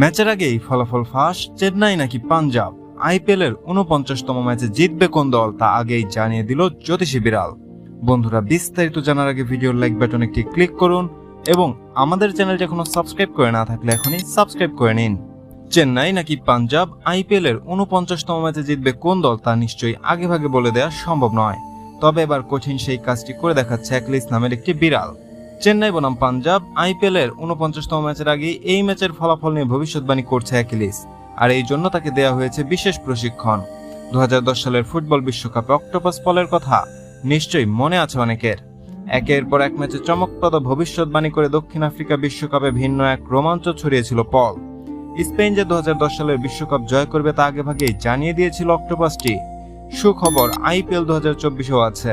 ম্যাচের আগেই ফলাফল ফাঁস, চেন্নাই নাকি পাঞ্জাব? আইপিএল এর উনপঞ্চাশতম ম্যাচে জিতবে কোন দল তা আগেই জানিয়ে দিল জ্যোতিষী বিড়াল। বন্ধুরা, বিস্তারিত জানার আগে ভিডিওর লাইক বাটন একটি ক্লিক করুন এবং আমাদের চ্যানেলটি এখনও সাবস্ক্রাইব করে না থাকলে এখনই সাবস্ক্রাইব করে নিন। চেন্নাই নাকি পাঞ্জাব? আইপিএল এর উনপঞ্চাশতম ম্যাচে জিতবে কোন দল তা নিশ্চয়ই আগেভাগে বলে দেওয়া সম্ভব নয়। তবে এবার কঠিন সেই কাজটি করে দেখাচ্ছে অ্যাকলিস নামের একটি বিড়াল। চেন্নাই বনাম পাঞ্জাব আইপিএল এর উনপঞ্চাশতম ম্যাচের আগে এই ম্যাচের ফলাফল নিয়ে ভবিষ্যৎবাণী করছে অ্যাকিলিস, আর এই জন্য তাকে দেয়া হয়েছে বিশেষ প্রশিক্ষণ। দুহাজার দশ সালের ফুটবল বিশ্বকাপে অক্টোপাস পলের কথা নিশ্চয়ই মনে আছে অনেকের। একের পর এক ম্যাচে চমকপ্রদ ভবিষ্যৎবাণী করে দক্ষিণ আফ্রিকা বিশ্বকাপে ভিন্ন এক রোমাঞ্চ ছড়িয়েছিল পল। স্পেন যে দু হাজার দশ সালের বিশ্বকাপ জয় করবে তা আগেভাগেই জানিয়ে দিয়েছিল অক্টোপাসটি। সুখবর আইপিএল দু হাজার চব্বিশেও আছে।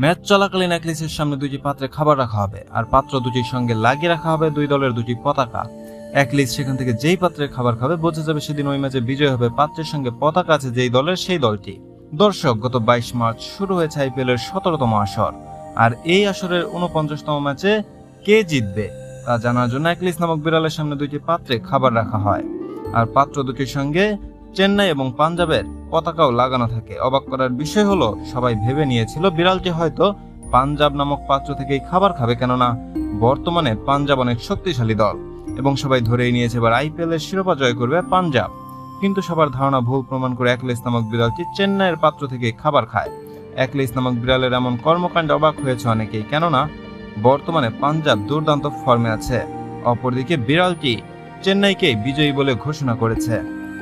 ম্যাচ চলাকালীন অ্যাকলিসের সামনে দুটি পাত্রে খাবার রাখা হবে, আর পাত্র দুটির সঙ্গে লাগিয়ে রাখা হবে দুই দলের দুটি পতাকা। অ্যাকলিস সেখান থেকে যেই পাত্রের খাবার খাবে, বোঝা যাবে সেদিন ওই ম্যাচে বিজয় হবে পাত্রের সঙ্গে, পতাকা আছে যেই দলের সেই দলটি। দর্শক, গত বাইশ মার্চ শুরু হয়েছে আইপিএল এর সতেরোতম আসর, আর এই আসরের উনপঞ্চাশতম ম্যাচে কে জিতবে, তা জানার জন্য অ্যাকলিস নামক বিড়ালের সামনে দুইটি পাত্রে খাবার রাখা হয়। আর পাত্র দুটির সঙ্গে চেন্নাই এবং পাঞ্জাবের পতাকাও লাগানো থাকে। অবাক করার বিষয় হলো, সবাই ভেবে নিয়েছিল বিড়ালটি হয়তো পাঞ্জাব নামক পাত্র থেকেই খাবার খাবে, কেননা বর্তমানে পাঞ্জাব অনেক শক্তিশালী দল এবং সবাই ধরেই নিয়েছে এবার আইপিএল এর শিরোপা জয় করবে পাঞ্জাব। কিন্তু সবার ধারণা ভুল প্রমাণ করে একলেস নামক বিড়ালটি চেন্নাইয়ের পাত্র থেকে খাবার খায়। একলেস নামক বিড়ালের এমন কর্মকাণ্ডে অবাক হয়েছে অনেকেই, কেননা বর্তমানে পাঞ্জাব দুর্দান্ত ফর্মে আছে। অপরদিকে বিড়ালটি চেন্নাইকে বিজয়ী বলে ঘোষণা করেছে।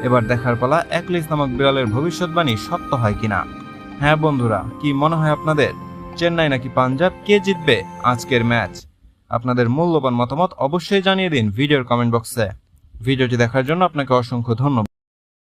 এবার দেখার পালা একলিস নামক বিড়ালের ভবিষ্যৎবাণী সত্য হয় কিনা? হ্যাঁ বন্ধুরা, কি মনে হয় আপনাদের? চেন্নাই নাকি পাঞ্জাব? কে জিতবে আজকের ম্যাচ? আপনাদের মূল্যবান মতামত অবশ্যই জানিয়ে দিন ভিডিওর কমেন্ট বক্সে। ভিডিওটি দেখার জন্য আপনাকে অসংখ্য ধন্যবাদ।